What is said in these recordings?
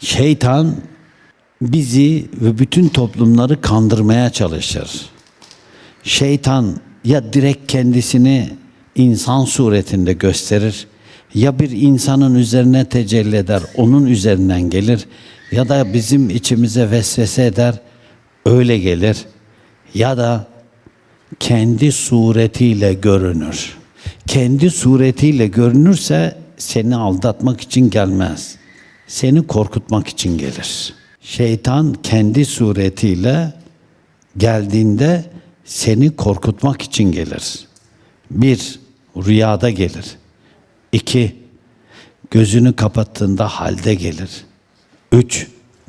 Şeytan bizi ve bütün toplumları kandırmaya çalışır. Şeytan ya direkt kendisini insan suretinde gösterir ya bir insanın üzerine tecelli eder, onun üzerinden gelir ya da bizim içimize vesvese eder, öyle gelir ya da kendi suretiyle görünür. Kendi suretiyle görünürse seni aldatmak için gelmez. Seni korkutmak için gelir. Şeytan kendi suretiyle geldiğinde seni korkutmak için gelir. Bir, rüyada gelir. İki, gözünü kapattığında halde gelir. Üç,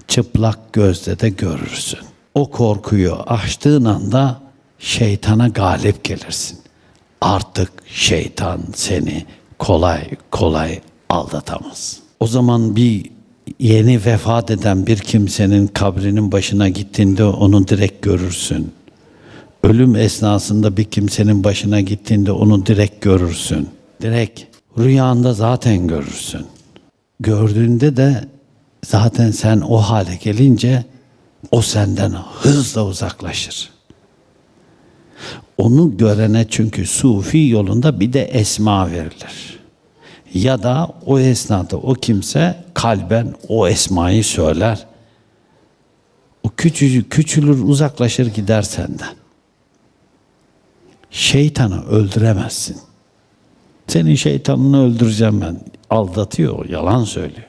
çıplak gözle de görürsün. O korkuyu açtığın anda şeytana galip gelirsin. Artık şeytan seni kolay kolay aldatamaz. O zaman bir yeni vefat eden bir kimsenin kabrinin başına gittiğinde onu direkt görürsün. Ölüm esnasında bir kimsenin başına gittiğinde onu direkt görürsün. Direkt rüyanda zaten görürsün. Gördüğünde de zaten sen o hale gelince o senden hızla uzaklaşır. Onu görene çünkü sufi yolunda bir de esma verilir. Ya da o esnada o kimse kalben o esmayı söyler. O küçücük küçülür uzaklaşır gider senden. Şeytanı öldüremezsin. Senin şeytanını öldüreceğim ben. Aldatıyor, yalan söylüyor.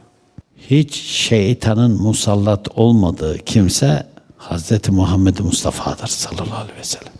Hiç şeytanın musallat olmadığı kimse Hazreti Muhammed Mustafa'dır sallallahu aleyhi ve sellem.